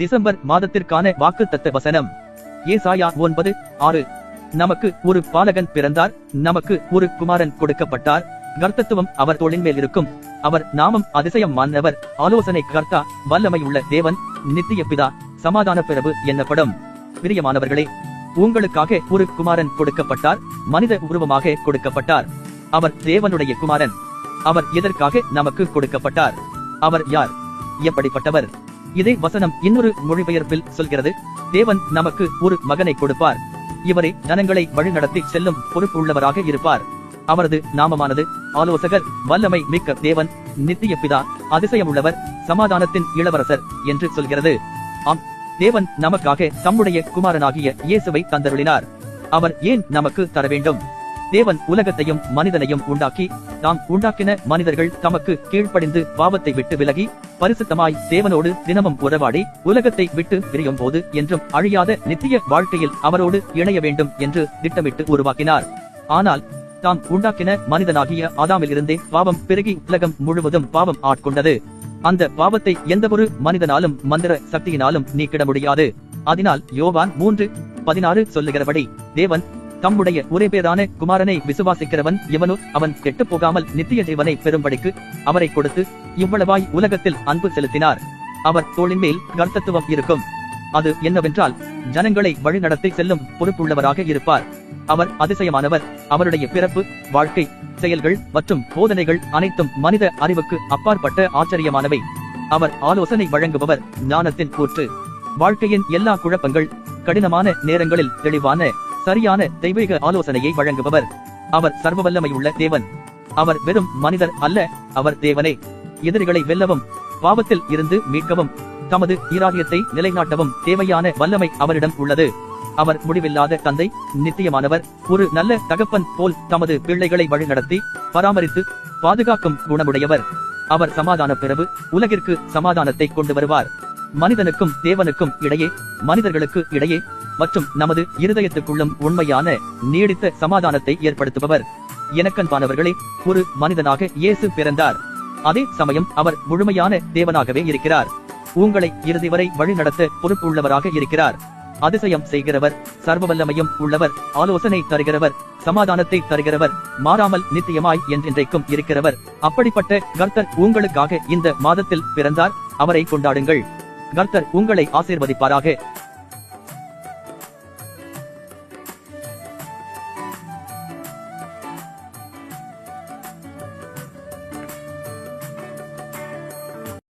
December மாதத்திற்கான வாக்கு தத்த வசனம். ஏசாயா ஒன்பது ஆறு. நமக்கு ஒரு பாலகன் பிறந்தார் நமக்கு ஒரு குமாரன் கொடுக்கப்பட்டார். கர்த்தத்துவம் அவர் தோளின் மேல் இருக்கும். அவர் நாமம் அதிசயம் மாந்தவர் ஆலோசனை கர்த்தா வல்லமை உள்ள தேவன் நித்திய பிதா சமாதான பிறவு என்னப்படும். பிரியமானவர்களே உங்களுக்காக ஒரு குமாரன் கொடுக்கப்பட்டார் மனித உருவமாக கொடுக்கப்பட்டார். அவர் தேவனுடைய குமாரன். அவர் எதற்காக நமக்கு கொடுக்கப்பட்டார்? அவர் யார்? எப்படிப்பட்டவர்? இதே வசனம் இன்னொரு மொழிபெயர்ப்பில் சொல்கிறது. தேவன் நமக்கு ஒரு மகனை கொடுப்பார். இவரே ஜனங்களை வழிநடத்தி செல்லும் பொறுப்புள்ளவராக இருப்பார். அவரது நாமமானது ஆலோசகர் வல்லமை மிக்க தேவன் நித்திய பிதா அதிசயமுள்ளவர் சமாதானத்தின் இளவரசர் என்று சொல்கிறது. ஆம் தேவன் நமக்காக தம்முடைய குமாரனாகிய இயேசுவை தந்தருளினார். அவர் ஏன் நமக்கு தர வேண்டும்? தேவன் உலகத்தையும் மனிதனையும் உண்டாக்கி தாம் உண்டாக்கின மனிதர்கள் தமக்கு கீழ்ப்படிந்து பாவத்தை விட்டு விலகி பரிசுத்தமாய் தேவனோடு தினமும் உறவாடி உலகத்தை விட்டு பிரியும் போது என்றும் அழியாத நித்திய வாழ்க்கையில் அவரோடு இணைய வேண்டும் என்று திட்டமிட்டு உருவாக்கினார். ஆனால் தாம் உண்டாக்கின மனிதனாகிய ஆதாமில் இருந்தே பாவம் பெருகி உலகம் முழுவதும் பாவம் ஆட்கொண்டது. அந்த பாவத்தை எந்தவொரு மனிதனாலும் மந்திர சக்தியினாலும் நீக்கிட முடியாது. அதனால் யோவான் மூன்று பதினாறு சொல்லுகிறபடி தேவன் தம்முடைய ஒரே பேரான குமாரனை விசுவாசிக்கிறவன் எவனோ அவன் கெட்டுப் போகாமல் நித்திய ஜீவனை பெறும்படிக்கு அவரை கொடுத்து இவ்வளவாய் உலகத்தில் அன்பு செலுத்தினார். அவர் தோளின் மேல் கர்த்தத்துவம் இருக்கும். அது என்னவென்றால் ஜனங்களை வழிநடத்தி செல்லும் பொறுப்புள்ளவராக இருப்பார். அவர் அதிசயமானவர். அவருடைய பிறப்பு வாழ்க்கை செயல்கள் மற்றும் போதனைகள் அனைத்தும் மனித அறிவுக்கு அப்பாற்பட்ட ஆச்சரியமானவை. அவர் ஆலோசனை வழங்குபவர் ஞானத்தின் கூற்று. வாழ்க்கையின் எல்லா குழப்பங்கள் கடினமான நேரங்களில் தெளிவான சரியான தெய்வீக ஆலோசனையை வழங்குபவர். அவர் சர்வவல்லமையுள்ள தேவன். அவர் வெறும் மனிதர் அல்ல அவர் தேவனே. எதிரிகளை வெல்லவும் பாவத்தில் இருந்து மீட்கவும் தமது ஈராகியத்தை நிலைநாட்டவும் தேவையான வல்லமை அவரிடம் உள்ளது. அவர் முடிவில்லாத தந்தை நித்தியமானவர் ஒரு நல்ல தகப்பன் போல் தமது பிள்ளைகளை வழிநடத்தி பராமரித்து பாதுகாக்கும் குணமுடையவர். அவர் சமாதான பிறவு உலகிற்கு சமாதானத்தை கொண்டு வருவார். மனிதனுக்கும் தேவனுக்கும் இடையே மனிதர்களுக்கு இடையே மற்றும் நமது இருதயத்துக்குள்ளும் உண்மையான நீடித்த சமாதானத்தை ஏற்படுத்துபவர். எனக்கன்பானவர்களே ஒரு மனிதனாக இயேசு பிறந்தார். அதே சமயம் அவர் முழுமையான தேவனாகவே இருக்கிறார். உங்களை இறுதி வரை வழிநடத்த பொறுப்புள்ளவராக இருக்கிறார். அதிசயம் செய்கிறவர் சர்வவல்லமையும் உள்ளவர் ஆலோசனை தருகிறவர் சமாதானத்தை தருகிறவர் மாறாமல் நித்தியமாய் என்றென்றைக்கும் இருக்கிறவர். அப்படிப்பட்ட கர்த்தர் உங்களுக்காக இந்த மாதத்தில் பிறந்தார். அவரை கொண்டாடுங்கள். கர்த்தர் உங்களை ஆசீர்வதிப்பாராக.